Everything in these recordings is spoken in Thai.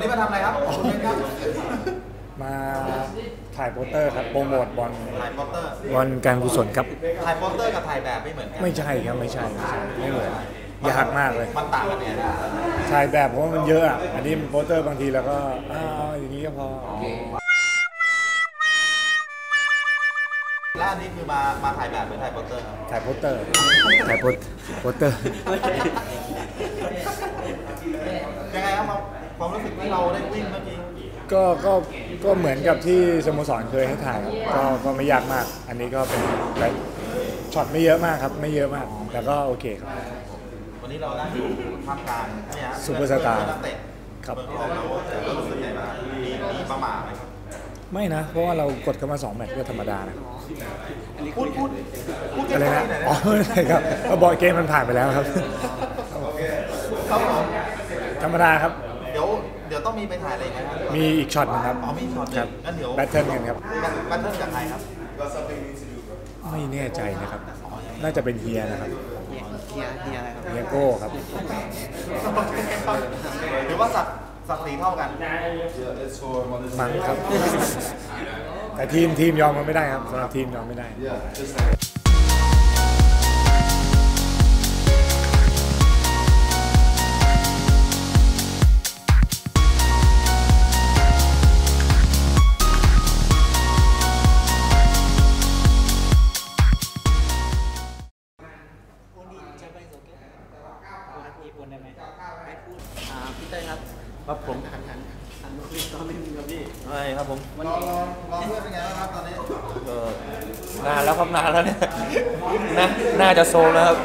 นี้มาทำอะไรครับคุณเบนครับมาถ่ายโปสเตอร์ครับโปรโมทบอลถ่ายโปสเตอร์บอลการกุศลครับ ถ่ายโปสเตอร์กับถ่ายแบบไม่เหมือนกันไม่ใช่ครับไม่ใช่ไม่ใช่ไม่เหมือนยากมากเลยมันต่างกันเนี่ยนะถ่ายแบบเพราะว่ามันเยอะอะอันนี้โปสเตอร์บางทีเราก็อ้าวอย่างนี้ก็พอแล้วอันนี้คือมามาถ่ายแบบหรือถ่ายโปสเตอร์ครับถ่ายโปสเตอร์ถ่ายโปสโปสเตอร์ยังไงครับมา ความรู้สึกที่เราได้วิ่งเมื่อกี้ก็ก็ก็เหมือนกับที่สโมสรเคยให้ถ่ายครับก็ก็ไม่ยากมาก อันนี้ก็เป็นอะไรช็อตไม่เยอะมากครับ ไม่เยอะมาก แต่ก็โอเคครับ วันนี้เราได้อยู่ท่ามกลางเนี่ยฮะซูเปอร์สตาร์เพื่อนนักเตะครับ เมืองทองเราเรารู้สึกไงบ้างมีมีประมาทไหมครับไม่นะ เพราะว่าเรากดกันมาสองแมตช์ก็ธรรมดานะครับพูดพูดพูดอะไรใกล้นะๆหน่อยนะอ๋อไม่ใช่ครับก็บอยเกมมันผ่านไปแล้วครับครับผม ธรรมดาครับเดี๋ยวเดี๋ยวต้องมีไปถ่ายอะไรไหมครับมีอีกช็อตหนึงครับอ๋อมีช็อตหนึ่งครับงั้นเดี๋ยวแบทเทิลกันครับแบทเทิลกับใครครับไม่แน่ใจนะครับ น่าจะเป็นเฮียนะครับเฮียเฮียอะไรครับเฮียโก้ครับหรือว่าสัตว์สัตว์สีเท่ากันมั้งครับ แต่ทีมทีมยอมมันไม่ได้ครับสำหรับทีมยอมไม่ได้ ครับครับผมหันหันหันมาคุยตอนนึงครับพี่ใช่ครับผมวันรอนี้รอรอเพื่อนเป็นไงบ้างครับตอนนี้ก็นานแล้วครับนานแล้วเนี่ยน่าน่าจะโซมแล้วครับ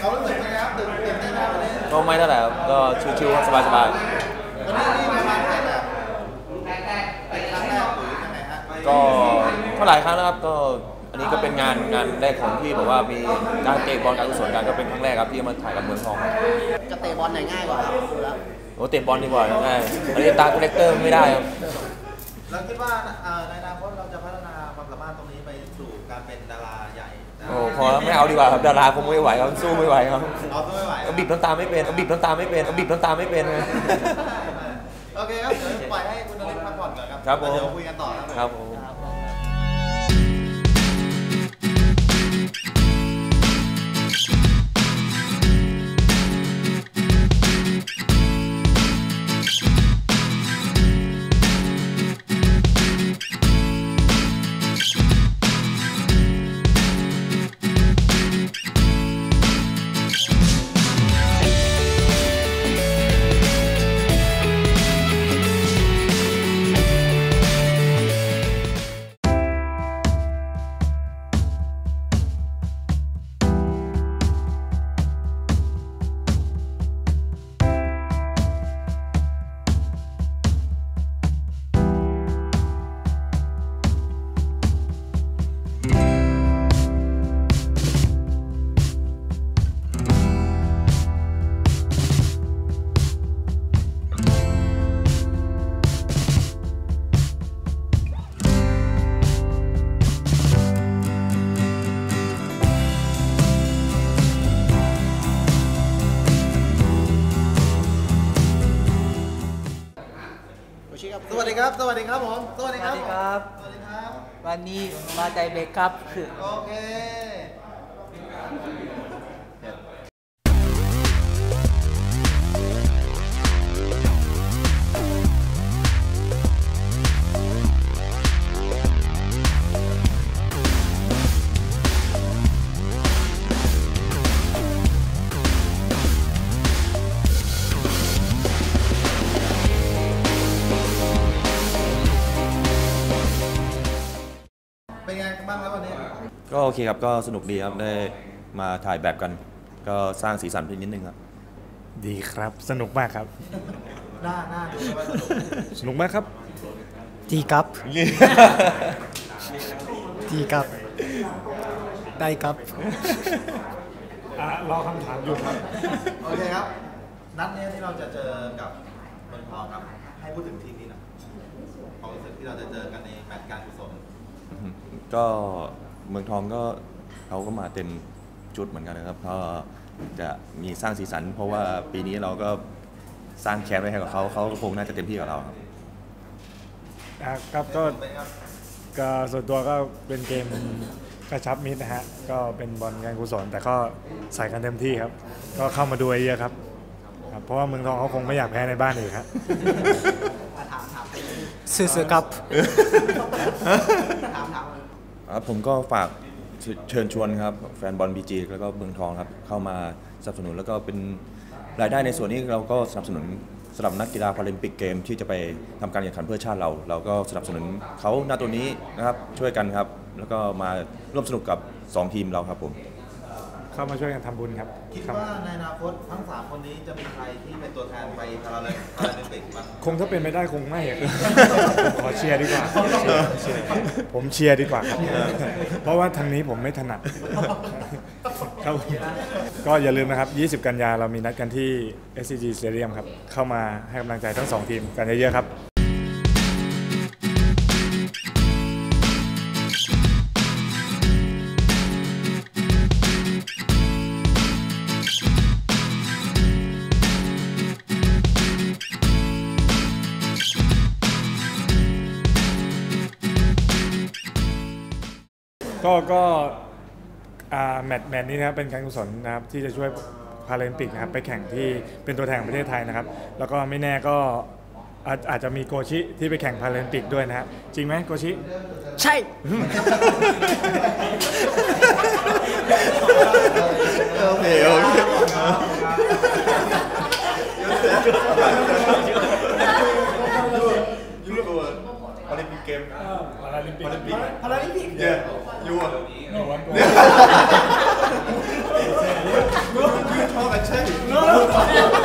เขารู้สึกเป็นไงครับตื่นตื่นเต้นมากวันนี้ก็ไม่เท่าไหร่ครับก็ชิวๆครับสบายวันนี้นี่มาถ่ายแบบเป็นครั้งแรกหรือยังไงฮะๆก็เท่าหลายครั้งแล้วครับก็อันนี้ ก็เป็นงานงานแรกของที่แบบว่ามีการเตะบอลการกุศลกันก็เป็นครั้งแรกครับที่มาถ่ายกับเมืองทองครับจะเตะบอลไหนง่ายกว่าครับดูแล้วโอ้เตะบอลดีกว่าง่ายอันนี้ตามคาแรคเตอร์ไม่ได้ครับเราคิดว่าเอ่อในอนาคตเราจะพัฒนาความสามารถตรงนี้ไปสู่การเป็นดาราใหญ่นะโอ้พอแล้วไม่เอาดีกว่าครับดาราคงไม่ไหวครับสู้ไม่ไหวครับเอาตัวไม่ไหวเอาบีบน้ำตาไม่เป็นเอาบีบน้ำตาไม่เป็นเอาบีบน้ำตาไม่เป็นโอเคครับเดี๋ยวปล่อยให้คุณนริศพักผ่อนก่อนครับครับผมแล้วเดี๋ยวคุยกันต่อครับครับผม สวัสดีครับสวัสดีครับผม สวัสดีครับ สวัสดีครับ สวัสดีครับ วันนี้มาใจเบรกครับคือโอเค บ้างครับวันนี้ ก็โอเคครับ ก็สนุกดีครับ ได้มาถ่ายแบบกัน ก็สร้างสีสันเพียงนิดนึงครับ ดีครับ สนุกมากครับ หน้าหน้าดูว่าสนุกสนุกมากครับ ดีครับ ดีครับ ได้ครับอะรอคำถามอยู่ครับ โอเคครับ นัดเนี้ยที่เราจะเจอกับเมืองทองครับ ให้พูดถึงทีมนี้หน่อยความรู้สึกที่เราจะเจอกันในแมตช์การกุศล ก็เมืองทองก็เขาก็มาเต็มชุดเหมือนกันนะครับก็จะมีสร้างสีสัน เพราะว่าปีนี้เราก็สร้างแค้นไว้ให้กับเขาเขาก็คงน่าจะเต็มที่กับเราครับนะครับก็ก็ส่วนตัวก็เป็นเกมกระชับมิตรนะฮะ ก็เป็นบอลการกุศลแต่ก็ใส่กันเต็มที่ครับ ก็เข้ามาดูเยอะครับครับ เพราะว่าเมืองทองเขาคงไม่อยากแพ้ในบ้านอีกครับสู้ๆครับ ครับผมก็ฝากเชิญชวนครับแฟนบอลบีจีแล้วก็เมืองทองครับเข้ามาสนับสนุนแล้วก็เป็นรายได้ในส่วนนี้เราก็สนับสนุนสำหรับนักกีฬาพาราลิมปิกเกมที่จะไปทำการแข่งขันเพื่อชาติเรา เราก็สนับสนุนเขาณตัวนี้นะครับช่วยกันครับ แล้วก็มาร่วมสนุกกับ 2 ทีมเราครับผม เข้ามาช่วยกันทำบุญครับคิดครับว่าในอนาคตทั้งสามคนนี้จะมีใครที่เป็นตัวแทนไปพาราลิมปิกบ้างคงถ้าเป็นไม่ได้คงไม่อะผมขอเชียร์ดีกว่าเชียร์เชียร์ผมเชียร์ดีกว่าครับเพราะว่าทางนี้ผมไม่ถนัดครับผมก็อย่าลืมนะครับ 20 กันยาเรามีนัดกันที่ SCG Stadium ครับ เข้ามาให้กำลังใจทั้งสองทีมกันเยอะๆครับ ก็ก็อ่าแมตช์แมตช์นี้นะครับเป็นการกุศลนะครับที่จะช่วยพาราลิมปิกนะครับไปแข่งที่เป็นตัวแทนของประเทศไทยนะครับ แล้วก็ไม่แน่ก็อาจอาจจะมีโกชิที่ไปแข่งพาราลิมปิกด้วยนะฮะจริงไหมโกชิ ใช่ โอเคโอเค ยูโรพาราลิมปิกเกม พาราลิมปิก พาราลิมปิกพาราลิมปิกเนี่ยยูอะ no